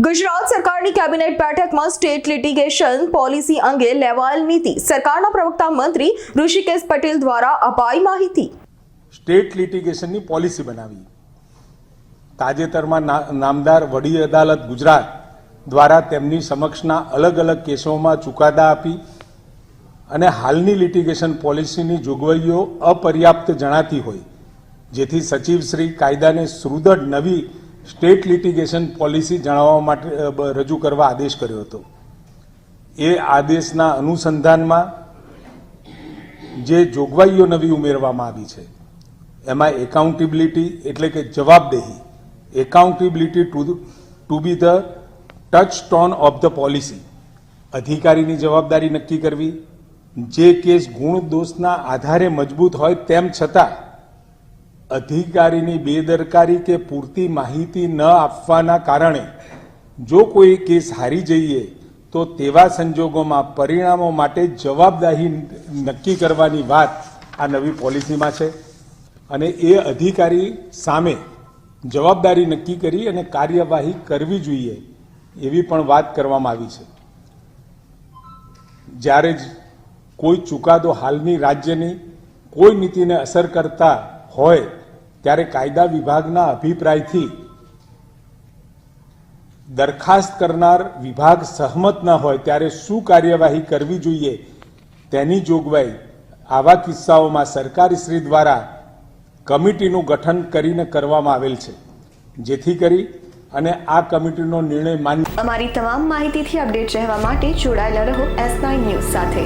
ગુજરાત સરકારની કેબિનેટ બેઠકમાં state litigation policy અંગે લેવાયેલ નીતિ સરકારના પ્રવક્તા મંત્રી ઋષિકેશ પટેલ દ્વારા અપાઈ માહિતી. સ્ટેટ લિટિગેશનની પોલિસી બનાવી. તાજેતરમાં નામદાર વડી અદાલત ગુજરાત દ્વારા તેમની સમક્ષના અલગ અલગ કેસોમાં ચુકાદા આપી અને હાલની લિટિગેશન પોલિસીની જોગવાઈઓ અપર્યાપ્ત જણાતી હોય, જેથી સચિવશ્રી કાયદાને સુદૃઢ નવી સ્ટેટ લિટિગેશન પોલિસી જણાવવા માટે રજૂ કરવા આદેશ કર્યો હતો. એ આદેશના અનુસંધાનમાં જે જોગવાઈઓ નવી ઉમેરવામાં આવી છે, એમાં એકાઉન્ટેબિલિટી એટલે કે જવાબદેહી, accountability to to be the touchstone of the policy, અધિકારીની જવાબદારી નક્કી કરવી, જે કેસ ગુણ દોષના આધારે મજબૂત હોય તેમ છતાં અધિકારીની બેદરકારી કે પૂરતી માહિતી ન આપવાના કારણે જો કોઈ કેસ હારી જઈએ, તો તેવા સંજોગોમાં પરિણામો માટે જવાબદારી નક્કી કરવાની વાત આ નવી પોલિસીમાં છે. અને એ અધિકારી સામે જવાબદારી નક્કી કરી અને કાર્યવાહી કરવી જોઈએ એવી પણ વાત કરવામાં આવી છે. જ્યારે જ કોઈ ચુકાદો હાલની રાજ્યની કોઈ નીતિને અસર કરતા હોય ત્યારે કાયદા વિભાગના અભિપ્રાયથી દરખાસ્ત કરનાર વિભાગ સહમત ન હોય ત્યારે શું કાર્યવાહી કરવી જોઈએ તેની જોગવાઈ આવા કિસ્સાઓમાં સરકારશ્રી દ્વારા કમિટીનું ગઠન કરીને કરવામાં આવેલ છે. જેથી કરી અને આ કમિટીનો નિર્ણય માન્ય અમારી તમામ માહિતીથી અપડેટ રહેવા માટે જોડાયેલા રહો એસ ન્યૂઝ સાથે.